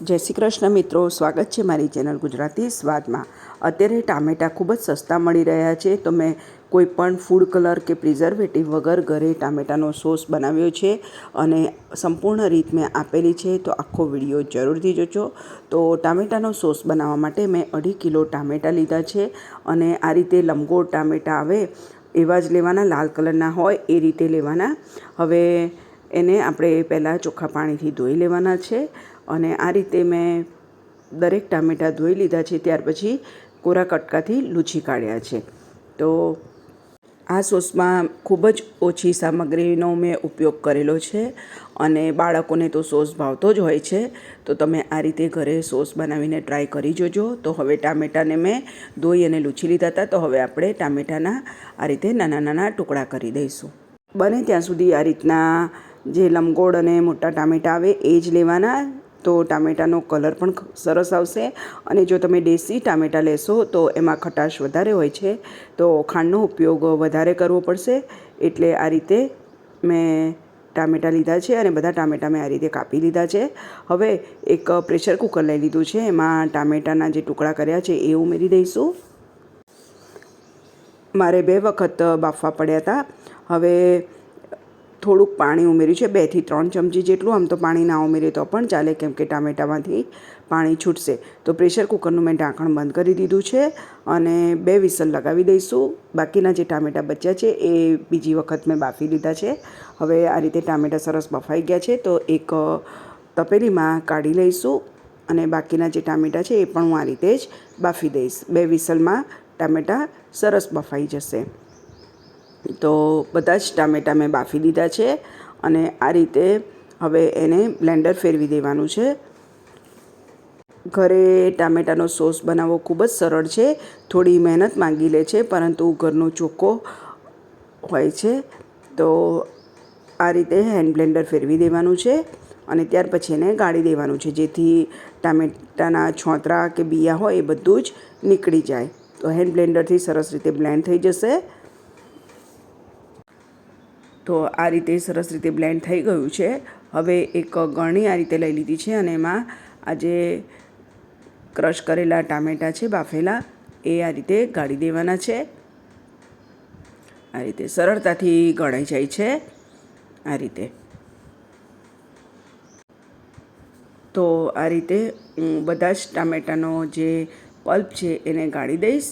જય શ્રી કૃષ્ણ મિત્રો, સ્વાગત છે મારી ચેનલ ગુજરાતી સ્વાદમાં. અત્યારે ટામેટાં ખૂબ જ સસ્તા મળી રહ્યા છે, તો મેં કોઈ પણ ફૂડ કલર કે પ્રિઝર્વેટિવ વગર ઘરે ટામેટાનો સોસ બનાવ્યો છે અને સંપૂર્ણ રીત મેં આપેલી છે, તો આખો વીડિયો જરૂરથી જોજો. તો ટામેટાનો સોસ બનાવવા માટે મેં અઢી કિલો ટામેટાં લીધા છે અને આ રીતે લંબગોળ ટામેટાં આવે એવા જ લેવાના, લાલ કલરના હોય એ રીતે લેવાના. હવે એને આપણે પહેલાં ચોખ્ખા પાણીથી ધોઈ લેવાના છે. અને આ રીતે મેં દરેક ટામેટાં ધોઈ લીધા છે, ત્યાર પછી કોરા કટકાથી લૂછી કાઢ્યા છે. તો આ સોસમાં ખૂબ જ ઓછી સામગ્રીનો મેં ઉપયોગ કરેલો છે અને બાળકોને તો સોસ ભાવતો જ હોય છે. તો તમે આ રીતે ઘરે સોસ બનાવીને ટ્રાય કરી જોજો. તો હવે ટામેટાને મેં ધોઈ અને લૂછી લીધા હતા. તો હવે આપણે ટામેટાના આ રીતે નાના નાના ટુકડા કરી દઈશું. બને ત્યાં સુધી આ રીતના જે લંબગોળ અને મોટા ટામેટા આવે એ જ લેવાના. તો ટામેટાનો કલર પણ સરસ આવશે. અને જો તમે દેશી ટામેટાં લેશો, તો એમાં ખટાશ વધારે હોય છે. તો ખાંડનો ઉપયોગ વધારે કરવો પડશે. એટલે આ રીતે મેં ટામેટાં લીધા છે અને બધા ટામેટાં મેં આ રીતે કાપી લીધા છે. હવે એક પ્રેશર કુકર લઈ લીધું છે. એમાં ટામેટાના જે ટુકડા કર્યા છે એ ઉમેરી દઈશું. મારે બે વખત બાફવા પડ્યા હતા. હવે થોડુંક પાણી ઉમેર્યું છે, બેથી ત્રણ ચમચી જેટલું, આમ તો પાણી ના ઉમેરીએ તો પણ ચાલે, કેમ કે ટામેટામાંથી પાણી છૂટશે. તો પ્રેશર કુકરનું મેં ઢાંકણ બંધ કરી દીધું છે અને બે વિસલ લગાવી દઈશું. બાકીના જે ટામેટા બચ્યા છે, એ બીજી વખત મેં બાફી લીધા છે. હવે આ રીતે ટામેટાં સરસ બફાઈ ગયા છે, તો એક તપેલીમાં કાઢી લઈશું અને બાકીના જે ટામેટાં છે, એ પણ હું આ રીતે જ બાફી દઈશ. બે વિસલમાં ટામેટાં સરસ બફાઈ જશે. તો બધા જ ટામેટાં મેં બાફી દીધા છે અને આ રીતે હવે એને બ્લેન્ડર ફેરવી દેવાનું છે. ઘરે ટામેટાનો સોસ બનાવવો ખૂબ જ સરળ છે. થોડી મહેનત માંગી લે છે, પરંતુ ઘરનો ચોખ્ખો હોય છે. તો આ રીતે હેન્ડ બ્લેન્ડર ફેરવી દેવાનું છે અને ત્યાર પછી એને ગાળી દેવાનું છે, જેથી ટામેટાના છોતરા કે બિયા હોય એ બધું જ નીકળી જાય. તો હેન્ડ બ્લેન્ડરથી સરસ રીતે બ્લેન્ડ થઈ જશે. તો આ રીતે સરસ રીતે બ્લેન્ડ થઈ ગયું છે. હવે એક ગળણી આ રીતે લઈ લીધી છે અને એમાં આજે ક્રશ કરેલા ટામેટાં છે, બાફેલા, એ આ રીતે ગાળી દેવાના છે. આ રીતે સરળતાથી ગળાઈ જાય છે આ રીતે. તો આ રીતે હું બધા જ ટામેટાનો જે પલ્પ છે, એને ગાળી દઈશ.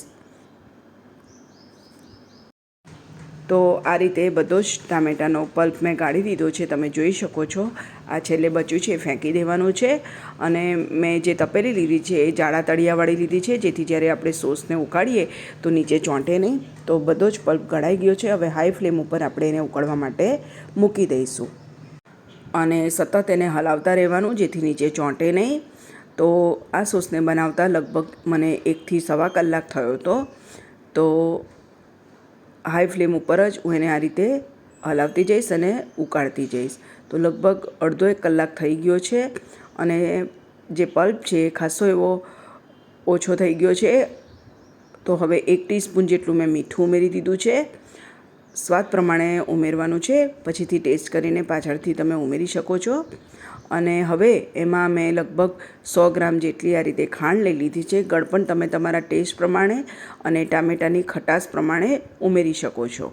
તો આ રીતે બધો જ ટામેટાનો પલ્પ મેં ગાળી દીધો છે, તમે જોઈ શકો છો. આ છેલ્લે બચ્યું છે, ફેંકી દેવાનું છે અને મેં જે તપેલી લીધી છે, એ જાડા તળિયાવાળી લીધી છે, જેથી જ્યારે આપણે સોસને ઉકાળીએ તો નીચે ચોંટે નહીં. તો બધો જ પલ્પ ગળાઈ ગયો છે. હવે હાઈ ફ્લેમ ઉપર આપણે એને ઉકળવા માટે મૂકી દઈશું. અને સતત એને હલાવતા રહેવાનું, જેથી નીચે ચોંટે નહીં. તો આ સોસને બનાવતા લગભગ મને એકથી સવા કલાક થયો હતો. તો હાઈ ફ્લેમ ઉપર જ હું એને આ રીતે હલાવતી જઈશ અને ઉકાળતી જઈશ. તો લગભગ અડધો એક કલાક થઈ ગયો છે અને જે પલ્પ છે એ ખાસો એવો ઓછો થઈ ગયો છે. તો હવે એક ટીસ્પૂન જેટલું મેં મીઠું ઉમેરી દીધું છે. સ્વાદ પ્રમાણે ઉમેરવાનું છે. પછીથી ટેસ્ટ કરીને પાછળથી તમે ઉમેરી શકો છો. અને હવે એમાં મેં લગભગ સો ગ્રામ જેટલી આ રીતે ખાંડ લઈ લીધી છે. ગળપણ તમે તમારા ટેસ્ટ પ્રમાણે અને ટામેટાની ખટાશ પ્રમાણે ઉમેરી શકો છો.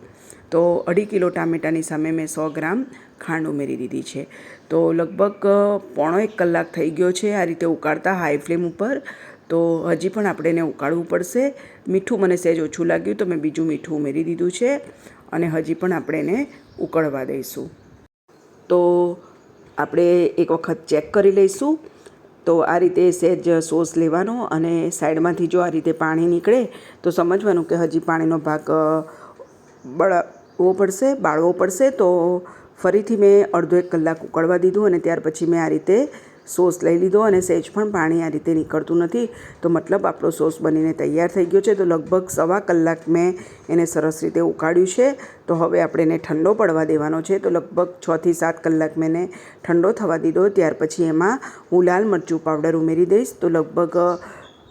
તો અઢી કિલો ટામેટાની સામે મેં સો ગ્રામ ખાંડ ઉમેરી દીધી છે. તો લગભગ પોણો એક કલાક થઈ ગયો છે આ રીતે ઉકાળતા હાઈ ફ્લેમ ઉપર. તો હજી પણ આપણે એને ઉકાળવું પડશે. મીઠું મને સહેજ ઓછું લાગ્યું તો મેં બીજું મીઠું ઉમેરી દીધું છે અને હજી પણ આપણે એને ઉકળવા દઈશું. તો આપણે એક વખત ચેક કરી લઈશું. તો આ રીતે સહેજ સોસ લેવાનો અને સાઈડમાંથી જો આ રીતે પાણી નીકળે, તો સમજવાનું કે હજી પાણીનો ભાગ બળાવવો પડશે, બાળવો પડશે. તો ફરીથી મેં અડધો એક કલાક ઉકળવા દીધું અને ત્યાર પછી મેં આ રીતે સોસ લઈ લીધો અને સહેજ પણ પાણી આ રીતે નીકળતું નથી. તો મતલબ આપણો સોસ બનીને તૈયાર થઈ ગયો છે. તો લગભગ સવા કલાક મેં એને સરસ રીતે ઉકાળ્યું છે. તો હવે આપણે એને ઠંડો પડવા દેવાનો છે. તો લગભગ છથી સાત કલાક મેં એને ઠંડો થવા દીધો. ત્યાર પછી એમાં હું લાલ મરચું પાવડર ઉમેરી દઈશ. તો લગભગ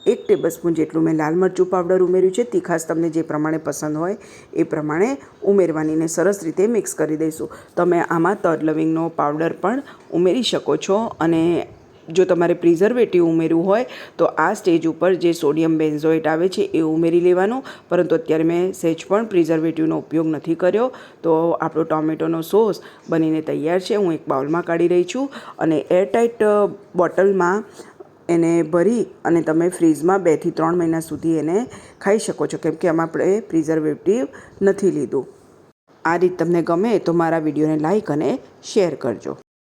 એક ટેબલસ્પૂન જેટલું મેં લાલ મરચું પાવડર ઉમેર્યું છે. તીખાશ તમને જે પ્રમાણે પસંદ હોય એ પ્રમાણે ઉમેરવાનીને સરસ રીતે મિક્સ કરી દઈશું. તમે આમાં તજ લવિંગનો પાવડર પણ ઉમેરી શકો છો અને જો તમારે પ્રિઝર્વેટિવ ઉમેરવું હોય તો આ સ્ટેજ ઉપર જે સોડિયમ બેન્ઝોઇટ આવે છે એ ઉમેરી લેવાનું. પરંતુ અત્યારે મેં સહેજ પણ પ્રિઝર્વેટિવનો ઉપયોગ નથી કર્યો. તો આપણો ટોમેટોનો સોસ બનીને તૈયાર છે. હું એક બાઉલમાં કાઢી રહી છું અને એરટાઇટ બોટલમાં એને ભરી અને તમે ફ્રીઝમાં બેથી ત્રણ મહિના સુધી એને ખાઈ શકો છો. કેમ કે આમાં આપણે પ્રિઝર્વેટિવ નથી લીધું. આ રીત તમને ગમે તો મારા વિડીયોને લાઈક અને શેર કરજો.